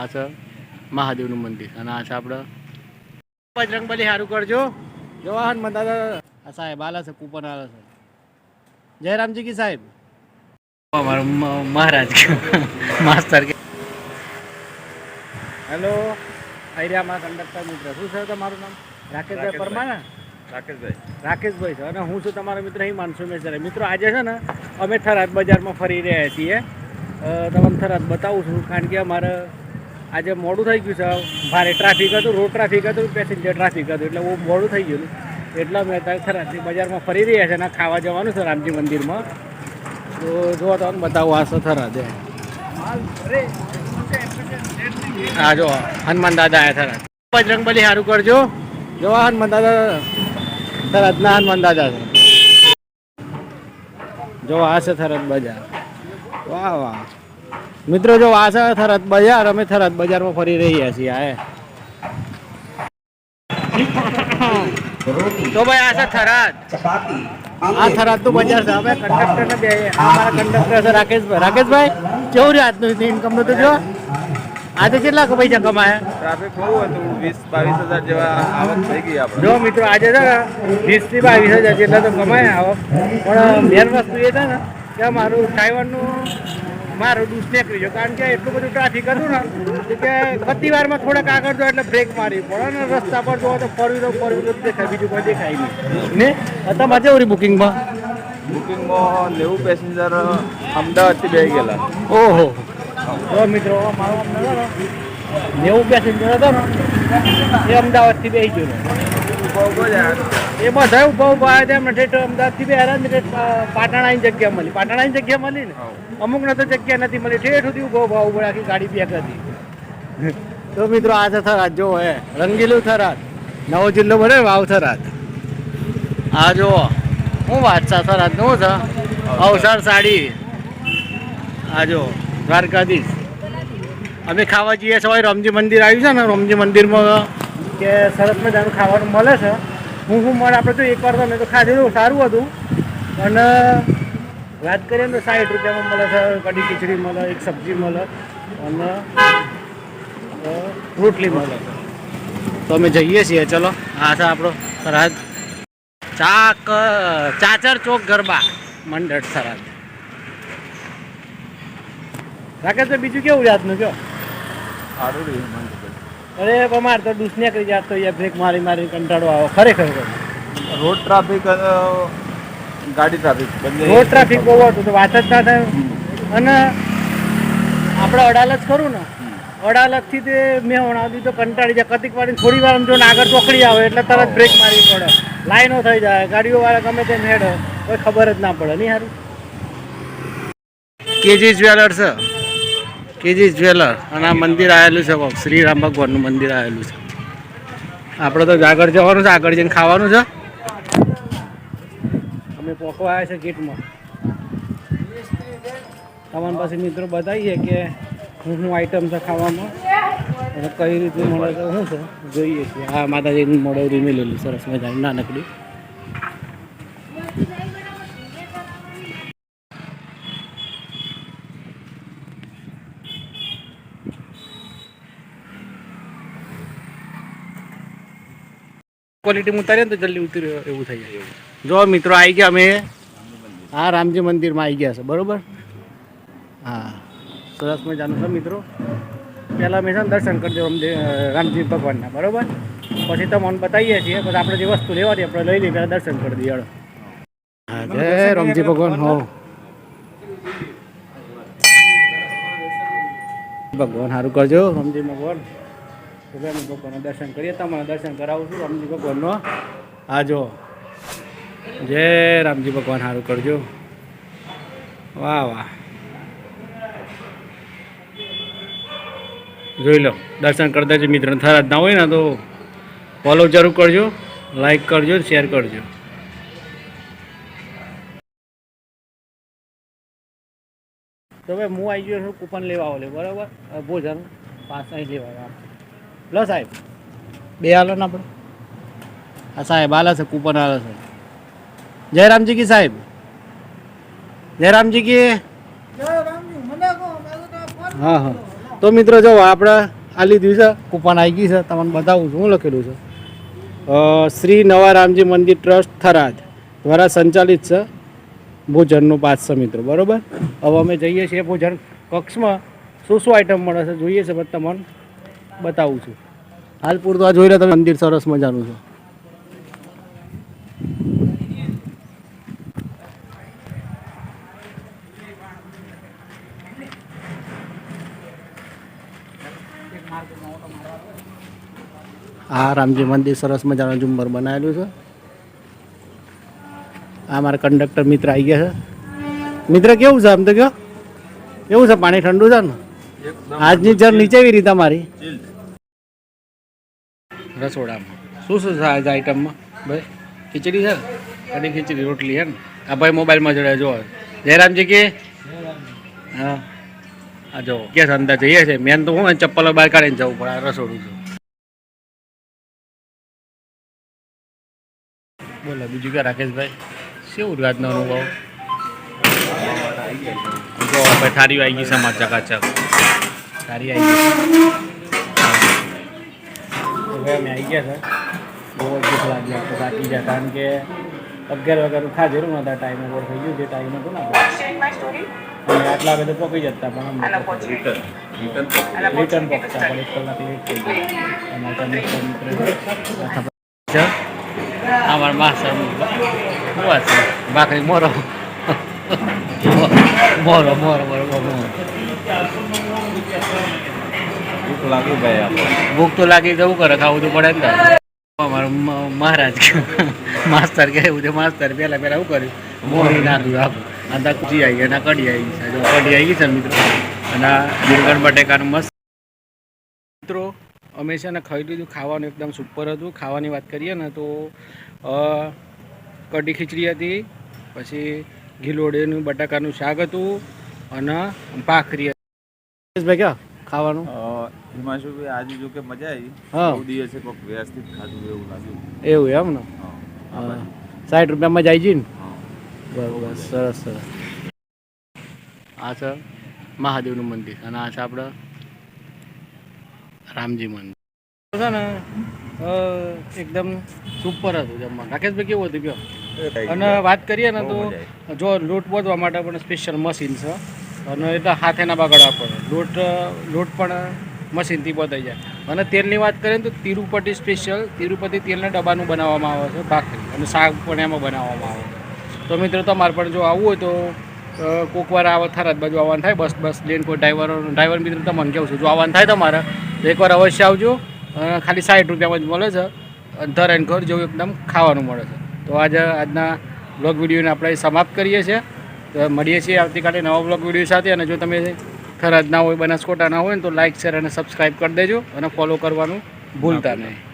આ છે મહાદેવનું મંદિર અને આ છે આપણે બજરંગબલી સારું કરજો. જવાહર હનુમાન દાદા આ સાહેબ આલા છે કૂપન આલા છે. જયરામજી કી સાહેબ. અમારો મહારાજ માસ્તર કે હેલો આઈરિયા માં કંડક્ટર મિત્ર. શું છે તમારું નામ? રાકેશભાઈ પરમાર? ને રાકેશભાઈ. રાકેશભાઈ છે. અને હું છું તમારો મિત્ર અહીં માનસુ મેસરા. મિત્રો આજે છે ને અમે થરાદ બજારમાં ફરી રહ્યા છીએ. તમને થરાદ બતાવું છું કારણ કે અમારે આજે મોડું થઈ ગયું છે. ભારે ટ્રાફિક હતું રોડ ટ્રાફિક હતું પેસેન્જર ટ્રાફિક હતું, એટલે બહુ મોડું થઈ ગયું. એટલે મેં થરાદની બજારમાં ફરી રહ્યા છે અને ખાવા જવાનું છે રામજી મંદિરમાં. તો જો તમને બતાવો, આ છે? દે. હા જો, હનુમાન દાદા આયા થરાદ બજરંગબલી સારું કરજો. જો હનુમાન દાદા થરાદના હનુમાન દાદા છે. જો, આ છે થરાદ બજાર. વાહ વાહ. મિત્રો જો આ છે થરાદ બજાર અમે થરાદ બજારમાં ફરી રહ્યા છીએ આ તો ભાઈ આ છે થરાદ. આ થરાદનું બજાર છે. હવે કંડક્ટર ને બે આ મારા કંડક્ટર છે રાકેશભાઈ રાકેશભાઈ કેવું રહ્યું આજનું ઇન્કમનું તો જો? આજે કેટલા પૈસા કમાયા? ટ્રાફિક બહુ હતું. વીસ બાવીસ હજાર જેવા આવક થઈ ગઈ આપણે. જો મિત્રો આજે છે ને વીસથી બાવીસ હજાર જેટલા તો કમાયા આવક. પણ મેન વસ્તુ એ છે ને કે મારું ડ્રાઈવરનું મારું ડૂસ નીકળી ગયો. કારણ કે એટલું બધું ટ્રાફિક હતું ને કે બધી વારમાં થોડાક આગળ જો એટલે બ્રેક મારી પડે ને રસ્તા પર જોવો તો ફરવી દો ફરવી દો દેખાય બીજું કોઈ દેખાય નહીં. ને તમારે જેવું બુકિંગમાં બુકિંગમાં નેવું પેસેન્જર અમદાવાદથી બે ગયેલા. ઓહો. તો મિત્રો મારો અમદાવાદ નેવું પેસેન્જર હતો ને એ અમદાવાદથી બે ગયો એમાં બધા એ બધા ઊભા ઊભા આવ્યા હતા ઠેઠ અમદાવાદથી બે હેરાન ઠેઠ પા- પાટણાની જગ્યા મળી. પાટણાની જગ્યા મળી ને? અમુક ને તો જગ્યા નથી મળી. ઠેઠ સુધી ઊભો ભાવ ઊભા આખી ગાડી પેક હતી તો મિત્રો આ છે થરાદ જો હે. રંગીલું થરાદ. નવો જિલ્લો બને વાવ થરાદ. આ જો હું વાત છે થરાદનું છે? અવસર સાડી. આ જો દ્વારકાધીશ. અમે ખાવા જઈએ છીએ. રમજી મંદિર આવ્યું છે ને, રમજી મંદિરમાં. કે સરસ મજાનું ખાવાનું મળે છે. હું હું મળે આપણે તો એકવાર તો મેં તો ખાધેલું, સારું હતું. અને વાત કરીએ ને તો સાઠ રૂપિયામાં મળે છે કઢી ખીચડી મળે એક સબ્જી મળે અને રોટલી મળે. તો અમે જઈએ છીએ ચલો. આ છે આપણો સરહદ. ચાક ચાચર ચોક ગરબા મંડળ સરહદ. રાકેશ તો બીજું કેવું જાતનું કયો? સારું રહ્યું અરે અમાર તો ડૂસ કરી જાત તો યાર બ્રેક મારી મારી કંટાળો આવો ખરેખર. રોડ ટ્રાફિક ગાડી ટ્રાફિક રોડ ટ્રાફિક બહુ હતું તો વાત જ ના થાય. અને આપણે અડાલત ખરું ને અડાલતથી તે મેં હમણાં તો કંટાળી જાય. કતિક વાળી થોડી વાર જો આગળ ચોકડી આવે એટલે તરત બ્રેક મારવી પડે. લાઈનો થઈ જાય ગાડીઓ વાળા ગમે તે હેડ કોઈ ખબર જ ના પડે નહીં સારું કેજી જ્વેલર છે કેજી જ્વેલર. અને આ મંદિર આવેલું છે શ્રી શ્રીરામ ભગવાનનું મંદિર આવેલું છે. આપણે તો આગળ જવાનું છે આગળ જઈને ખાવાનું છે. અમે પોકો આવ્યા છે ગેટમાં. તમારી પાસે મિત્રો બતાવીએ કે શું શું આઈટમ છે ખાવામાં? અને કઈ રીતે મળે છે, શું છે? જોઈએ છીએ. હા માતાજીનું મોડેરી મેલેલું, સરસ મજા નાનકડી. ક્વોલિટી ઉતારીએ ને તો જલ્દી ઉતરી એવું થઈ જાય જો મિત્રો આવી ગયા અમે. હા રામજી મંદિરમાં આવી ગયા છે બરાબર? હા. સરસ મજાનું છે મિત્રો. પહેલાં અમે છે ને દર્શન કરજો રામજી રામજી ભગવાનના બરાબર? પછી તમને બતાવીએ છીએ પછી આપણે જે વસ્તુ લેવાની આપણે લઈ લઈએ પહેલાં દર્શન કરી દઈએ હા જય રામજી ભગવાન હો. ભગવાન સારું કરજો રામજી ભગવાન. રામજી ભગવાનના દર્શન કરીએ તમારા દર્શન કરાવું છું રામજી ભગવાનનો. હા જો. જય રામજી ભગવાન સારું કરજો. વાહ વાહ. જોઈ લો દર્શન કરતા જ મિત્ર થરાદ ના હોય ને તો ફોલો જરૂર કરજો લાઈક કરજો શેર કરજો. તો ભાઈ હું આવી ગયો છું કૂપન લેવા આવો બરાબર? ભોજન પાસ અહીં લેવા આવ્યો. લો સાહેબ. બે હાલો ને આપણે. હા સાહેબ હાલે છે કૂપન હાલે છે. જયરામજી કી સાહેબ. જયરામજી કી હા હા. તો મિત્રો જો આપણે આ લીધું છે કૂપન આવી ગઈ છે. તમને બતાવું છું, હું લખેલું છે. શ્રી નવા રામજી મંદિર ટ્રસ્ટ થરાદ દ્વારા સંચાલિત છે ભોજનનું પાંચ મિત્રો, બરાબર? હવે અમે જઈએ છીએ ભોજન કક્ષમાં. શું શું આઈટમ મળે છે? જોઈએ છે તમને બતાવું છું. હાલ પૂરતું આ જોઈ રહ્યા તમે મંદિર સરસ મજાનું છે. આ રામજી મંદિર સરસ મજાનું ઝુંબર બનાવેલું છે. આ મારા કંડક્ટર મિત્ર આવી ગયા છે. મિત્ર કેવું છે આમ તો કયો? કેવું છે પાણી ઠંડુ છે ને? આજની જર નીચે એવી રીતે મારી રસોડામાં. શું શું છે આજ આઈટમમાં ભાઈ ખીચડી છે કઢી ખીચડી રોટલી હે ને? આ ભાઈ મોબાઈલમાં જોડે જો જયરામજી કે? હા. આ જો ગેસ અંદર જઈએ છે. મેન તો હું ચપ્પલો બહાર કાઢીને જવું પડે રસોડું છું. બોલો, બીજું કે રાકેશભાઈ શું રાજનો અનુભવ? જો આપણે થારી આવી ગઈ સમાજ ચકાચક. થારી આવી ગઈ. હવે અમે આવી ગયા છે. બહુ જ ભૂખ લાગી બાકી જાય કારણ કે અગિયાર વાગ્યાનું ખાધેલું નતા ટાઈમ ઓવર થઈ ગયું જે ટાઈમ હતો ને આપણે અને આટલા વાગે તો પકી જતા પણ અમને રિટર્ન રિટર્ન રિટર્ન પકતા પણ એક કલાક લેટ થઈ ગયું અને તમને ફોન કર્યો আমার মা আছে શું વાત છે બાકરી મોરો મોરો મોરો મોરો મોરો ભૂખ લાગી ભાઈ આપણે ભૂખ તો લાગી જવું કરે ખાવું તો પડે ને અમારો મ- મહારાજ કે માસ્તર કે એવું છે માસ્તર પહેલા પહેલા શું કર્યું મોરી નાખ્યું આખું અને ત્યાં કુચી આવી અને કઢી આવી છે જો કઢી આવી ગઈ છે મિત્રો. અને આ રીંગણ બટેકાનું મસ્ત. મિત્રો અમે છે ને ખાઈ લીધું ખાવાનું એકદમ સુપર હતું. ખાવાની વાત કરીએ ને તો કઢી ખીચડી હતી પછી ઘીલોડીનું બટાકાનું શાક હતું અને ભાખરી હતી. ભાઈ ક્યાં? ખાવાનું? હિમાંશુભાઈ આજે જો કે મજા આવી. હા. દિવસે કોઈક વ્યવસ્થિત ખાધું એવું લાગ્યું. એવું એમ ને. સાઠ રૂપિયામાં જાય છે ને? હા. બરોબર સરસ સરસ. આ છે મહાદેવનું મંદિર અને આ છે આપણે રામજી મંદિર. છે ને એકદમ સુપર હતું જમવાનું. રાકેશભાઈ કેવું હતું કયો? અને વાત કરીએ ને તો જો લોટ બોધવા માટે પણ સ્પેશિયલ મશીન છે. અને એટલે હાથેના બગાડવા પડે. લોટ લોટ પણ મશીનથી બધાઈ જાય. અને તેલની વાત કરીએ તો તિરુપતિ સ્પેશિયલ તિરુપતિ તેલના ડબ્બાનું બનાવવામાં આવે છે ભાખરી. અને શાક પણ એમાં બનાવવામાં આવે છે. તો મિત્રો તમારે પણ જો આવવું હોય તો અ, કોક વાર આવો થરાદ બાજુ આવવાનું થાય. બસ બસ લઈને કોઈ ડ્રાઈવર ડ્રાઈવર મિત્ર તમને કહું છું? જો આવવાનું થાય તમારે તો એકવાર અવશ્ય આવજો. ખાલી સાઠ રૂપિયામાં જ મળે છે. અને ધરાઈને ઘર જેવું એકદમ ખાવાનું મળે છે. તો આજે આજના બ્લોગ વિડીયોને આપણે સમાપ્ત કરીએ છીએ. તો મળીએ છીએ આવતીકાલે નવા બ્લોગ વીડિયો સાથે. અને જો તમે થરાદ ના હોય બનાસકોટા ના હોય ને તો લાઇક શેર અને સબસ્ક્રાઈબ કરી દેજો. અને ફોલો કરવાનું ભૂલતા નહીં.